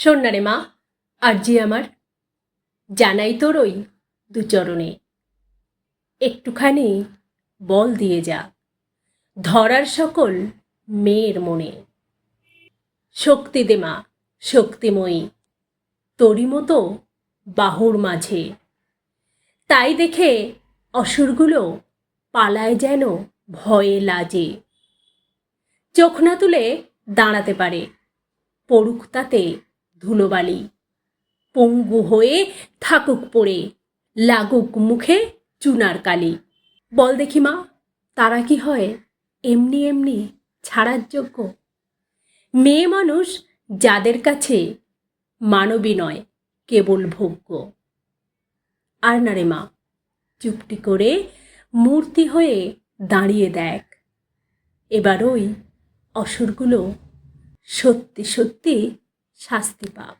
শোন না রে মা আর জি আমার। জানাই তোর ওই দুচরণে একটুখানি বল দিয়ে যা, ধরার সকল মেয়ের মনে। শক্তি দে মা, শক্তিময়ী, তোরই মতো বাহুর মাঝে। তাই দেখে অসুরগুলো পালায় যেন ভয়ে লাজে। চোখ না তুলে দাঁড়াতে পারে, পড়ুক তাতে ধুলোবালি। পঙ্গু হয়ে থাকুক পড়ে, লাগুক মুখে চুনার কালি। বল দেখি মা, তারা কি হয়? এমনি এমনি ছাড়ার যোগ্য। মেয়ে মানুষ যাদের কাছে মানবী নয়, কেবল ভোগ্য। আর না রে মা, চুপটি করে মূর্তি হয়ে দাঁড়িয়ে দেখ। এবার ওই অসুরগুলো সত্যি সত্যি শাস্তি পাক